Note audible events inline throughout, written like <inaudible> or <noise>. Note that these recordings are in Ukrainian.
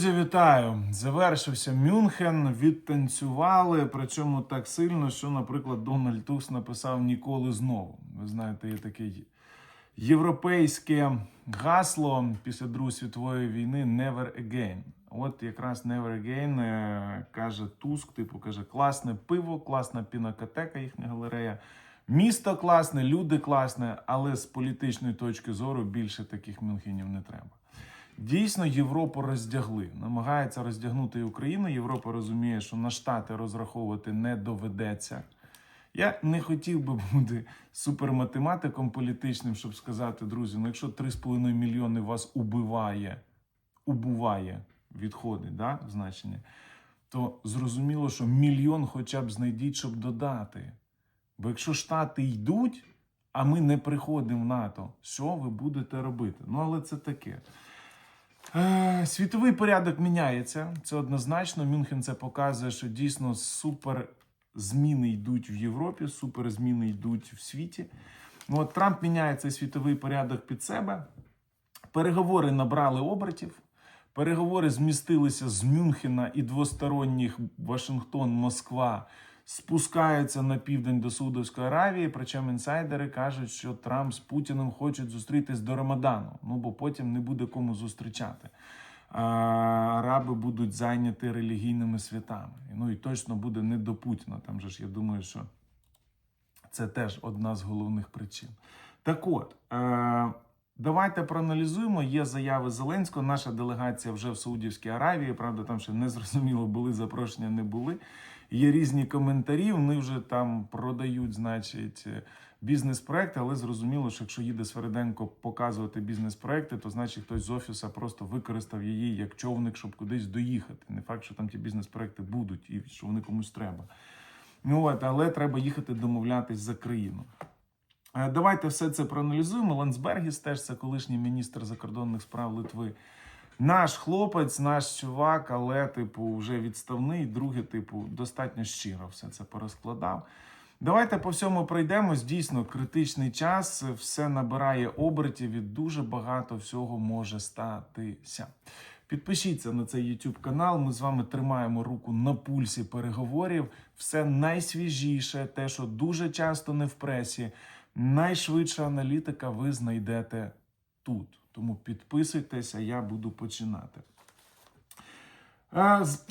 Друзі, вітаю! Завершився Мюнхен, відтанцювали, причому так сильно, що, наприклад, Дональд Туск написав ніколи знову. Ви знаєте, є таке європейське гасло після Другої світової війни Never again. От якраз Never again е, каже Туск, типу каже, класне пиво, класна пінакотека, їхня галерея. Місто класне, люди класне, але з політичної точки зору більше таких мюнхенів не треба. Дійсно, Європу роздягли. Намагається роздягнути і Україну. Європа розуміє, що на штати розраховувати не доведеться. Я не хотів би бути суперматематиком політичним, щоб сказати, друзі, ну якщо 3,5 мільйони вас убиває, убуває, відходить да, значення, то зрозуміло, що мільйон хоча б знайдіть, щоб додати. Бо якщо штати йдуть, а ми не приходимо в НАТО, що ви будете робити? Ну, але це таке. Е, Світовий порядок міняється. Це однозначно. Мюнхен це показує, що дійсно супер зміни йдуть в Європі, супер зміни йдуть в світі. Ну, от Трамп міняє цей світовий порядок під себе. Переговори набрали обертів. Переговори змістилися з Мюнхена і двосторонніх Вашингтон, Москва спускаються на південь до Саудовської Аравії. Причому інсайдери кажуть, що Трамп з Путіним хочуть зустрітись до Рамадану. Ну бо потім не буде кому зустрічати. А, Араби будуть зайняті релігійними святами. Ну і точно буде не до Путіна. Там же ж я думаю, що це теж одна з головних причин. Так от. Е- Давайте проаналізуємо. Є заяви Зеленського. Наша делегація вже в Саудівській Аравії. Правда, там ще не зрозуміло, були запрошення, не були. Є різні коментарі. Вони вже там продають, значить, бізнес-проекти, але зрозуміло, що якщо їде Свериденко показувати бізнес-проекти, то значить хтось з офісу просто використав її як човник, щоб кудись доїхати. Не факт, що там ті бізнес-проекти будуть і що вони комусь треба. Ну от, але треба їхати домовлятись за країну. Е, Давайте все це проаналізуємо. Лансбергіс теж це колишній міністр закордонних справ Литви. Наш хлопець, наш чувак, але, типу, вже відставний. Друге, типу, достатньо щиро все це порозкладав. Давайте по всьому пройдемось. Дійсно, критичний час, все набирає обертів і дуже багато всього може статися. Підпишіться на цей YouTube канал. Ми з вами тримаємо руку на пульсі переговорів. Все найсвіжіше, те, що дуже часто не в пресі. Найшвидша аналітика ви знайдете тут. Тому підписуйтеся, я буду починати.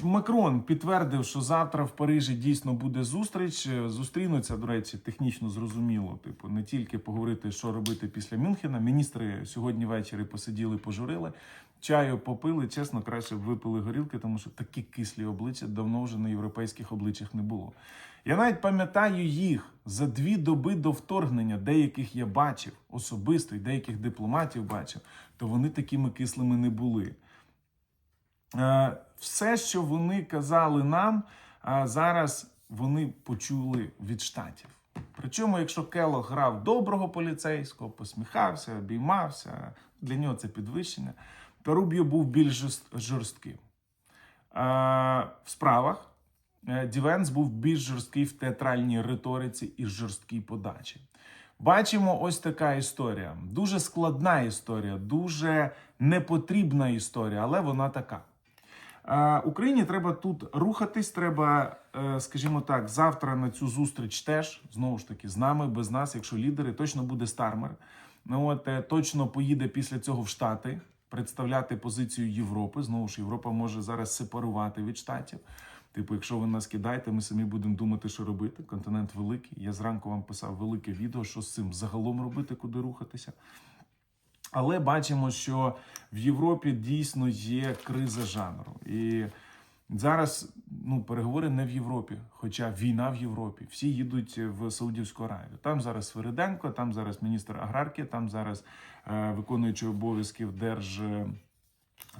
Макрон підтвердив, що завтра в Парижі дійсно буде зустріч. Е, Зустрінуться, до речі, технічно зрозуміло. Типу, не тільки поговорити, що робити після Мюнхена. Міністри сьогодні ввечері посиділи, пожурили, чаю попили. Чесно, краще б випили горілки, тому що такі кислі обличчя давно вже на європейських обличчях не було. Я навіть пам'ятаю їх за дві доби до вторгнення, деяких я бачив особисто, і деяких дипломатів бачив, то вони такими кислими не були. Е, Все, що вони казали нам, е, зараз вони почули від штатів. Причому, якщо Кело грав доброго поліцейського, посміхався, обіймався, для нього це підвищення, то Рубіо був більш жорстким. Е, В справах Дівенс був більш жорсткий в театральній риториці і жорсткій подачі. Бачимо ось така історія. Дуже складна історія, дуже непотрібна історія, але вона така. Е, Україні треба тут рухатись. Треба, е, скажімо так, завтра на цю зустріч теж знову ж таки з нами, без нас, якщо лідери, точно буде Стармер. Ну от е, точно поїде після цього в Штати представляти позицію Європи. Знову ж Європа може зараз сепарувати від штатів. Типу, якщо ви нас кидаєте, ми самі будемо думати, що робити. Континент великий. Я зранку вам писав велике відео, що з цим загалом робити, куди рухатися. Але бачимо, що в Європі дійсно є криза жанру. І зараз ну, переговори не в Європі, хоча війна в Європі. Всі їдуть в Саудівську Аравію. Там зараз Свириденко, там зараз міністр аграрки, там зараз е, виконуючий обов'язків Держ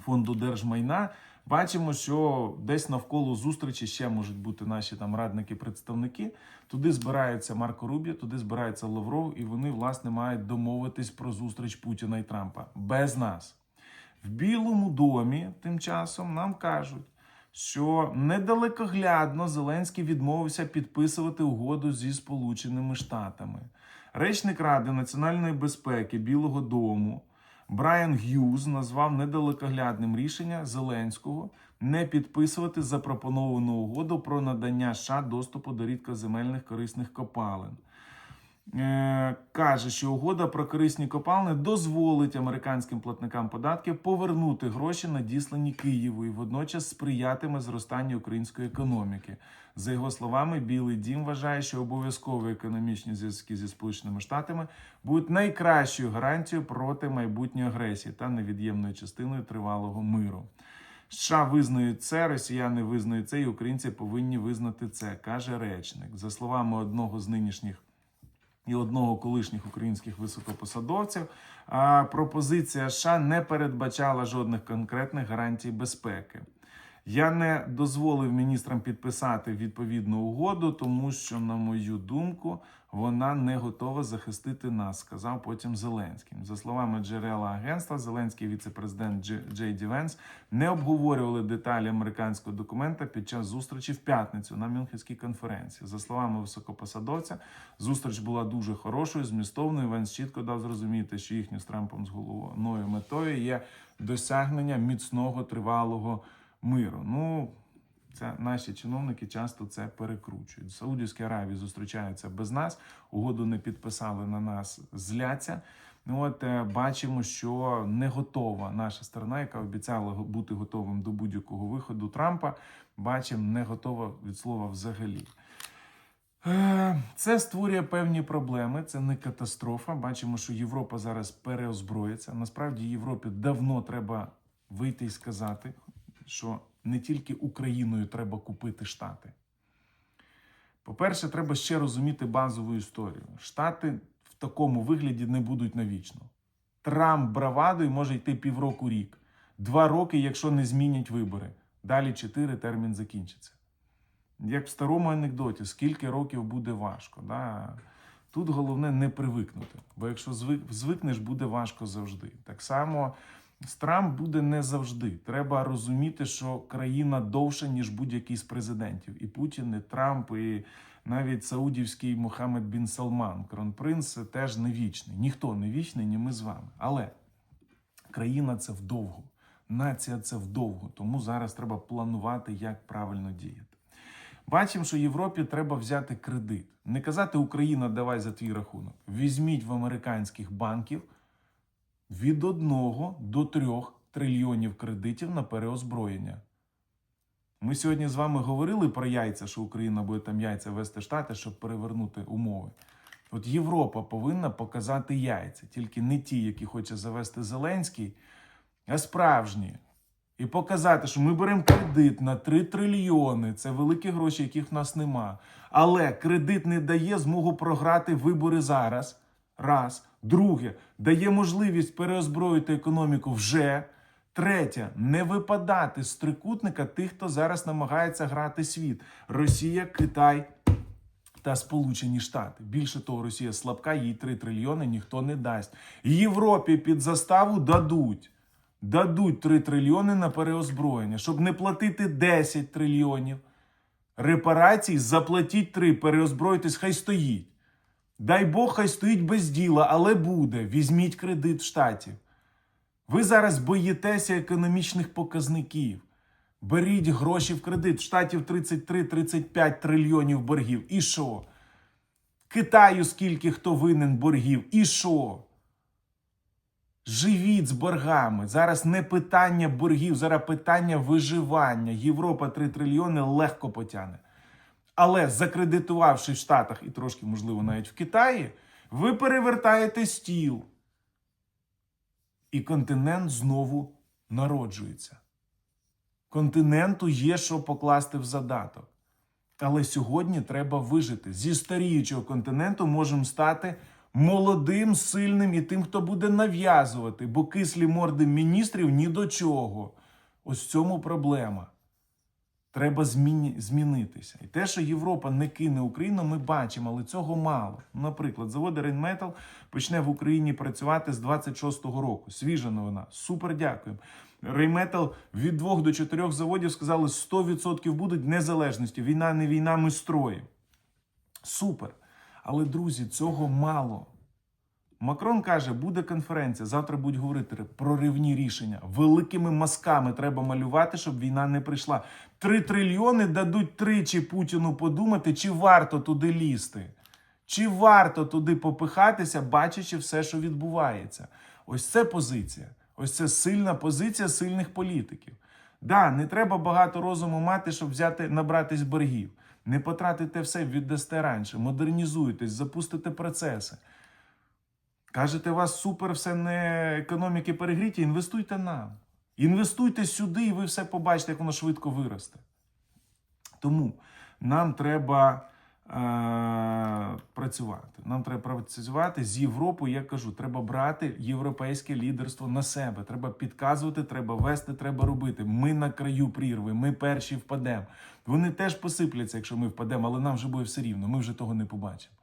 фонду держмайна. Бачимо, що десь навколо зустрічі ще можуть бути наші там радники-представники. Туди збирається Марко Рубі, туди збирається Лавров, і вони власне мають домовитись про зустріч Путіна і Трампа без нас. В Білому домі тим часом нам кажуть, що недалекоглядно Зеленський відмовився підписувати угоду зі Сполученими Штатами. Речник Ради національної безпеки Білого Дому Брайан Г'юз назвав недалекоглядним рішення Зеленського не підписувати запропоновану угоду про надання США доступу до рідкоземельних корисних копалин. Е, каже, що угода про корисні копалини дозволить американським платникам податків повернути гроші, надіслані Києву, і водночас сприятиме зростанню української економіки. За його словами, Білий Дім вважає, що обов'язкові економічні зв'язки зі Сполученими Штатами будуть найкращою гарантією проти майбутньої агресії та невід'ємною частиною тривалого миру. США визнають це, росіяни визнають це, і українці повинні визнати це, каже речник. За словами одного з нинішніх і одного колишніх українських високопосадовців, а пропозиція США не передбачала жодних конкретних гарантій безпеки. Я не дозволив міністрам підписати відповідну угоду, тому що, на мою думку, вона не готова захистити нас, сказав потім Зеленський. За словами джерела агентства, Зеленський віце-президент Джей Ді Венс не обговорювали деталі американського документа під час зустрічі в п'ятницю на Мюнхенській конференції. За словами високопосадовця, зустріч була дуже хорошою, змістовною. Венс чітко дав зрозуміти, що їхньою з Трампом з головною метою є досягнення міцного тривалого миру. Ну, це наші чиновники часто це перекручують. В Саудівській Аравії зустрічаються без нас, угоду не підписали на нас, зляться. Ну от е, бачимо, що не готова наша сторона, яка обіцяла бути готовим до будь-якого виходу Трампа. Бачимо, не готова від слова взагалі. Е, Це створює певні проблеми. Це не катастрофа. Бачимо, що Європа зараз переозброїться. Насправді Європі давно треба вийти і сказати, що не тільки Україною треба купити Штати. По-перше, треба ще розуміти базову історію. Штати в такому вигляді не будуть навічно. Трамп бравадою може йти півроку рік, два роки, якщо не змінять вибори. Далі чотири термін закінчиться. Як в старому анекдоті, скільки років буде важко. Да? Тут головне не привикнути, бо якщо звикнеш, буде важко завжди. Так само Трамп буде не завжди. Треба розуміти, що країна довша, ніж будь-який з президентів. І Путін, і Трамп, і навіть саудівський Мохаммед Бін Салман, кронпринц теж не вічний. Ніхто не вічний, ні ми з вами. Але країна це вдовго, нація це вдовго. Тому зараз треба планувати, як правильно діяти. Бачимо, що Європі треба взяти кредит. Не казати Україна, давай за твій рахунок. Візьміть в американських банків від 1 до 3 трильйонів кредитів на переозброєння. Ми сьогодні з вами говорили про яйця, що Україна буде там яйця вести штати, щоб перевернути умови. От Європа повинна показати яйця, тільки не ті, які хоче завести Зеленський, а справжні. І показати, що ми беремо кредит на 3 трильйони. Це великі гроші, яких в нас нема. Але кредит не дає змогу програти вибори зараз. Раз. Друге, дає можливість переозброїти економіку вже. Третє, не випадати з трикутника тих, хто зараз намагається грати світ: Росія, Китай та Сполучені Штати. Більше того, Росія слабка, їй 3 трильйони ніхто не дасть. Європі під заставу дадуть. Дадуть 3 трильйони на переозброєння, щоб не платити 10 трильйонів. Репарацій заплатіть 3, переозброїтесь, хай стоїть. Дай Бог, хай стоїть без діла, але буде. Візьміть кредит в штатів. Ви зараз боїтеся економічних показників. Беріть гроші в кредит. Штатів 33-35 трильйонів боргів. І що? Китаю скільки хто винен боргів. І що? Живіть з боргами. Зараз не питання боргів, зараз питання виживання. Європа 3 трильйони легко потягне. Але закредитувавши в Штатах і трошки, можливо, навіть в Китаї, ви перевертаєте стіл. І континент знову народжується. Континенту є що покласти в задаток. Але сьогодні треба вижити. Зі старіючого континенту можемо стати молодим, сильним і тим, хто буде нав'язувати, бо кислі морди міністрів ні до чого. Ось в цьому проблема. Треба змінитися. І те, що Європа не кине Україну, ми бачимо, але цього мало. Наприклад, завод Рейнметал почне в Україні працювати з 26-го року. Свіжа новина. Супер дякуємо. Рейметал від двох до чотирьох заводів сказали 100% будуть незалежності. Війна не війна, ми строїмо. Супер. Але, друзі, цього мало. Макрон каже, буде конференція. Завтра будуть говорити проривні рішення. Великими мазками треба малювати, щоб війна не прийшла. Три трильйони дадуть тричі Путіну подумати, чи варто туди лізти. Чи варто туди попихатися, бачачи все, що відбувається? Ось це позиція. Ось це сильна позиція сильних політиків. Да, не треба багато розуму мати, щоб взяти набратись боргів. Не потратите все, віддасте раніше, модернізуйтесь, запустите процеси. Кажете, у вас супер все не економіки перегріті, інвестуйте нам. Інвестуйте сюди, і ви все побачите, як воно швидко виросте. Тому нам треба е- працювати. Нам треба працювати з Європою. Я кажу, треба брати європейське лідерство на себе. Треба підказувати, треба вести, треба робити. Ми на краю прірви, ми перші впадемо. Вони теж посипляться, якщо ми впадемо, але нам вже буде все рівно. Ми вже того не побачимо.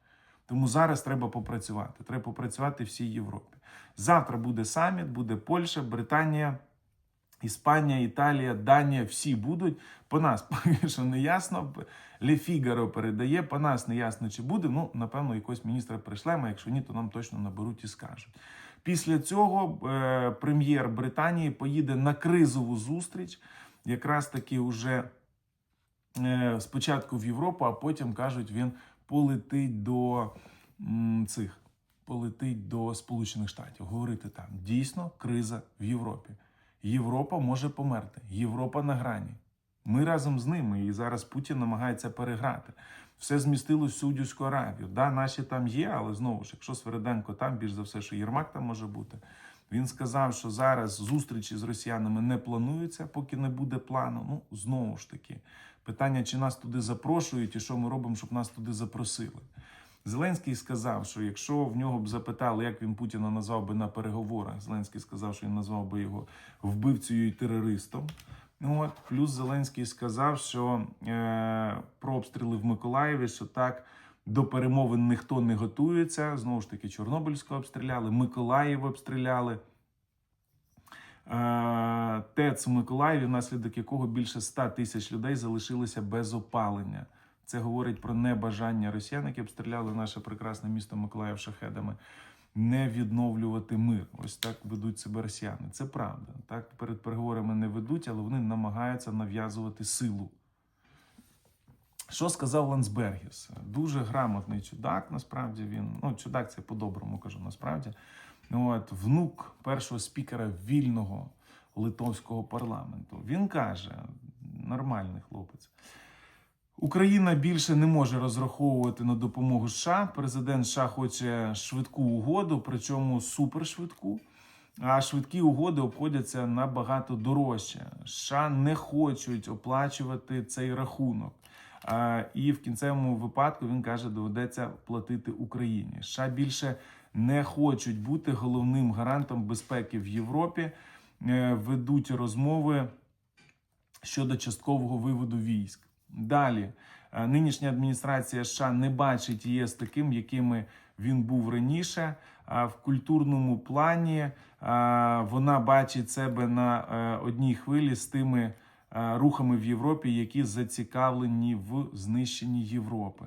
Тому зараз треба попрацювати. Треба попрацювати всій Європі. Завтра буде саміт, буде Польща, Британія, Іспанія, Італія, Данія. Всі будуть. По нас <laughs> що не ясно. Ле Фігаро передає, по нас не ясно, чи буде. Ну, напевно, якогось міністра прийшлемо. Якщо ні, то нам точно наберуть і скажуть. Після цього е, прем'єр Британії поїде на кризову зустріч, якраз таки уже е, спочатку в Європу, а потім кажуть, він полетить до м, цих, полетить до Сполучених Штатів. Говорити там дійсно криза в Європі. Європа може померти. Європа на грані. Ми разом з ними, і зараз Путін намагається переграти. Все змістилось в Саудівську Аравію. Да, наші там є, але знову ж, якщо Свериденко там, більш за все, що Єрмак там може бути. Він сказав, що зараз зустрічі з росіянами не плануються, поки не буде плану. Ну, знову ж таки, питання, чи нас туди запрошують, і що ми робимо, щоб нас туди запросили. Зеленський сказав, що якщо в нього б запитали, як він Путіна назвав би на переговорах, Зеленський сказав, що він назвав би його вбивцею і терористом. Ну от плюс Зеленський сказав, що е, про обстріли в Миколаєві, що так до перемовин ніхто не готується. Знову ж таки, Чорнобильського обстріляли, Миколаїв обстріляли. Е, ТЕЦ в Миколаєві, внаслідок якого більше 100 тисяч людей залишилися без опалення. Це говорить про небажання росіян, які обстріляли наше прекрасне місто Миколаїв шахедами, не відновлювати мир. Ось так ведуть себе росіяни. Це правда. Так перед переговорами не ведуть, але вони намагаються нав'язувати силу. Що сказав Лансбергіс? Дуже грамотний чудак, насправді він. Ну, чудак, це по-доброму кажу, насправді. От, внук першого спікера вільного литовського парламенту. Він каже: нормальний хлопець. Україна більше не може розраховувати на допомогу США. Президент США хоче швидку угоду, причому супершвидку. А швидкі угоди обходяться набагато дорожче. США не хочуть оплачувати цей рахунок. І в кінцевому випадку він каже, доведеться платити Україні. США більше не хочуть бути головним гарантом безпеки в Європі. Е, Ведуть розмови щодо часткового виводу військ. Далі е, нинішня адміністрація США не бачить ЄС таким, якими він був раніше. А в культурному плані е, вона бачить себе на е, одній хвилі з тими е, рухами в Європі, які зацікавлені в знищенні Європи.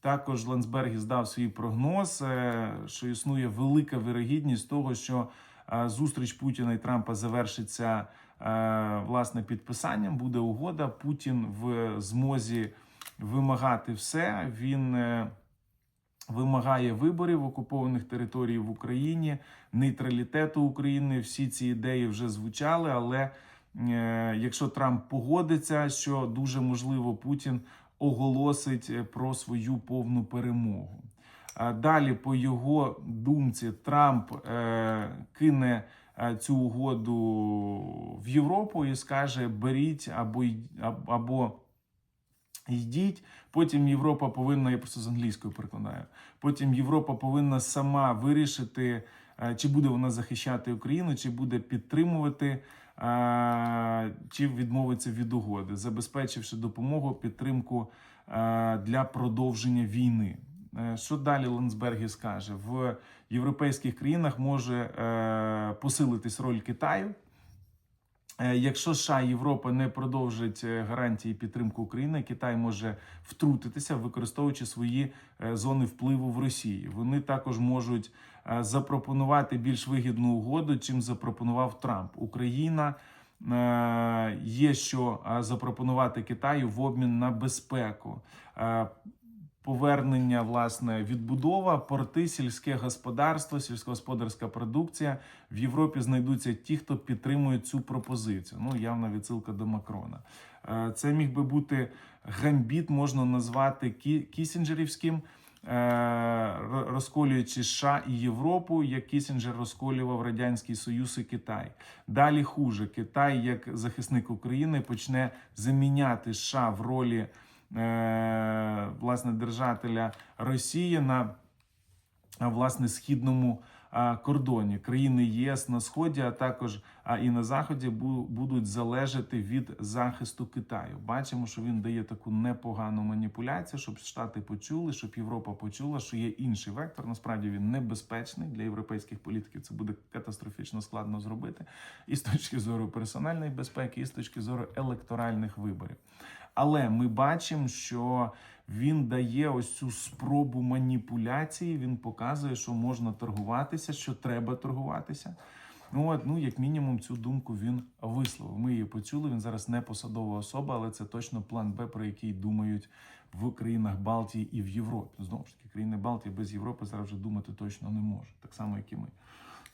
Також Ландсбергі здав свій прогноз, е, що існує велика вирогідність того, що е, зустріч Путіна і Трампа завершиться е, власне підписанням. Буде угода. Путін в змозі вимагати все. Він е, вимагає виборів окупованих територій в Україні, нейтралітету України. Всі ці ідеї вже звучали. Але е, якщо Трамп погодиться, що дуже можливо Путін оголосить про свою повну перемогу. Далі, по його думці, Трамп е, кине е, цю угоду в Європу і скаже: беріть або або йдіть. Потім Європа повинна, я просто з англійською перекладаю. Потім Європа повинна сама вирішити, е, чи буде вона захищати Україну, чи буде підтримувати, чи відмовиться від угоди, забезпечивши допомогу, підтримку для продовження війни. Е, Що далі Ландсбергі скаже? В європейських країнах може е, посилитись роль Китаю. Е, Якщо США і Європа не продовжать е, гарантії підтримки України, Китай може втрутитися, використовуючи свої зони впливу в Росії. Вони також можуть запропонувати більш вигідну угоду, чим запропонував Трамп. Україна є що запропонувати Китаю в обмін на безпеку. Повернення, власне, відбудова, порти, сільське господарство, сільськогосподарська продукція в Європі знайдуться ті, хто підтримує цю пропозицію. Ну, явна відсилка до Макрона. Е, Це міг би бути гамбіт, можна назвати кі- кісінджерівським, е, розколюючи США і Європу, як Кісінджер розколював Радянський Союз і Китай. Далі хуже. Китай, як захисник України, почне заміняти США в ролі власне держателя Росії на власне східному кордоні. Країни ЄС на сході, а також і на заході будуть залежати від захисту Китаю. Бачимо, що він дає таку непогану маніпуляцію, щоб Штати почули, щоб Європа почула, що є інший вектор. Насправді він небезпечний для європейських політиків. Це буде катастрофічно складно зробити і з точки зору персональної безпеки, і з точки зору електоральних виборів. Але ми бачимо, що він дає ось цю спробу маніпуляції. Він показує, що можна торгуватися, що треба торгуватися. Ну, от, ну, як мінімум, цю думку він висловив. Ми її почули. Він зараз не посадова особа, але це точно план Б, про який думають в країнах Балтії і в Європі. Знову ж таки, країни Балтії без Європи зараз вже думати точно не можуть, так само, як і ми.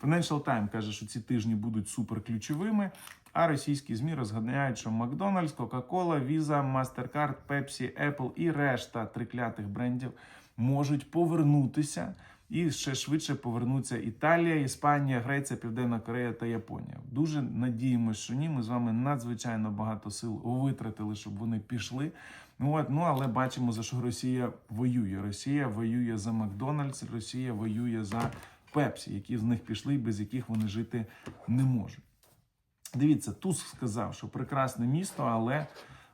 Financial Times каже, що ці тижні будуть суперключовими. А російські ЗМІ розганяють, що Макдональдс, Coca-Cola, Visa, MasterCard, Pepsi, Apple і решта триклятих брендів можуть повернутися. І ще швидше повернуться Італія, Іспанія, Греція, Південна Корея та Японія. Дуже надіємося, що ні. Ми з вами надзвичайно багато сил витратили, щоб вони пішли. Ну от, ну але бачимо за що Росія воює. Росія воює за Макдональдс, Росія воює за Пепсі, які з них пішли, без яких вони жити не можуть. Дивіться, Туск сказав, що прекрасне місто, але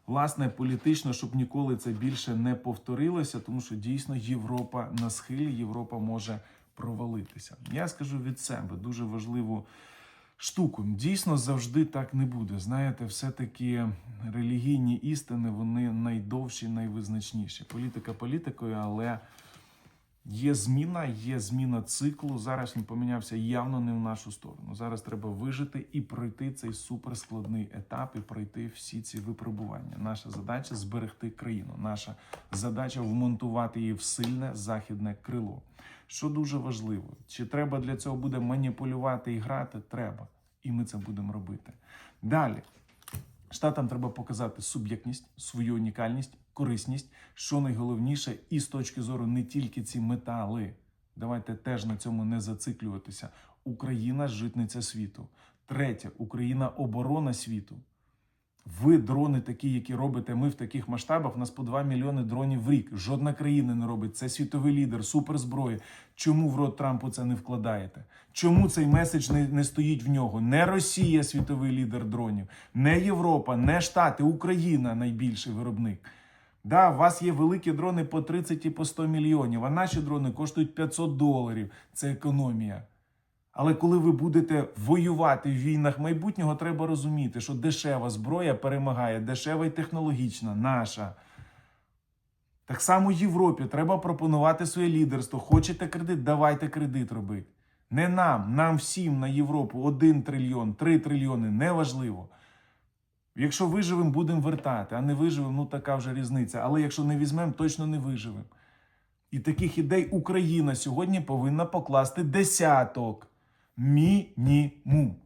власне політично, щоб ніколи це більше не повторилося, тому що дійсно Європа на схилі, Європа може провалитися. Я скажу від себе дуже важливу штуку. Дійсно, завжди так не буде. Знаєте, все-таки релігійні істини вони найдовші, найвизначніші. Політика політикою, але. Є зміна, є зміна циклу. Зараз він помінявся явно не в нашу сторону. Зараз треба вижити і пройти цей суперскладний етап і пройти всі ці випробування. Наша задача зберегти країну. Наша задача вмонтувати її в сильне західне крило. Що дуже важливо, чи треба для цього буде маніпулювати і грати? Треба, і ми це будемо робити. Далі. Штатам треба показати суб'єктність, свою унікальність, корисність, що найголовніше, і з точки зору не тільки ці метали. Давайте теж на цьому не зациклюватися. Україна житниця світу. Третє, Україна оборона світу. Ви дрони такі, які робите ми в таких масштабах. У нас по 2 мільйони дронів в рік. Жодна країна не робить. Це світовий лідер, суперзброя. Чому в рот Трампу це не вкладаєте? Чому цей меседж не, не стоїть в нього? Не Росія світовий лідер дронів, не Європа, не Штати, Україна найбільший виробник. Да, у вас є великі дрони по 30 і по 100 мільйонів, а наші дрони коштують 500 доларів. Це економія. Але коли ви будете воювати в війнах майбутнього, треба розуміти, що дешева зброя перемагає, дешева і технологічна, наша. Так само Європі треба пропонувати своє лідерство. Хочете кредит, давайте кредит робити. Не нам, нам всім на Європу 1 трильйон, 3 трильйони, неважливо. Якщо виживемо, будемо вертати, а не виживемо, ну така вже різниця. Але якщо не візьмемо, точно не виживемо. І таких ідей Україна сьогодні повинна покласти десяток. Мінімум.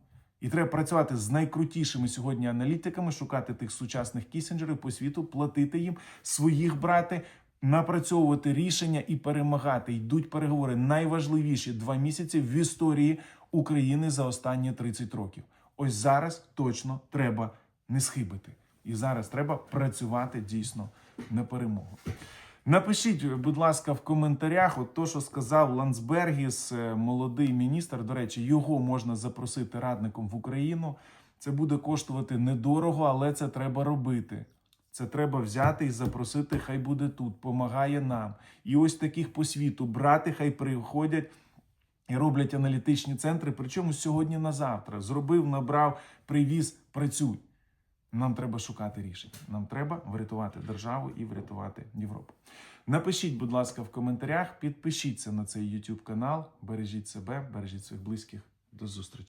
І треба працювати з найкрутішими сьогодні аналітиками, шукати тих сучасних кісінджерів по світу, платити їм, своїх брати, напрацьовувати рішення і перемагати. Йдуть переговори. Найважливіші два місяці в історії України за останні 30 років. Ось зараз точно треба не схибити. І зараз треба працювати дійсно на перемогу. Напишіть, будь ласка, в коментарях, от то, що сказав Ландсбергіс, е, молодий міністр. До речі, його можна запросити радником в Україну. Це буде коштувати недорого, але це треба робити. Це треба взяти і запросити, хай буде тут, помагає нам. І ось таких по світу брати, хай приходять і роблять аналітичні центри. Причому сьогодні на завтра. Зробив, набрав, привіз, працюй. Нам треба шукати рішення. Нам треба врятувати державу і врятувати Європу. Напишіть, будь ласка, в коментарях, підпишіться на цей YouTube канал. Бережіть себе, бережіть своїх близьких. До зустрічі.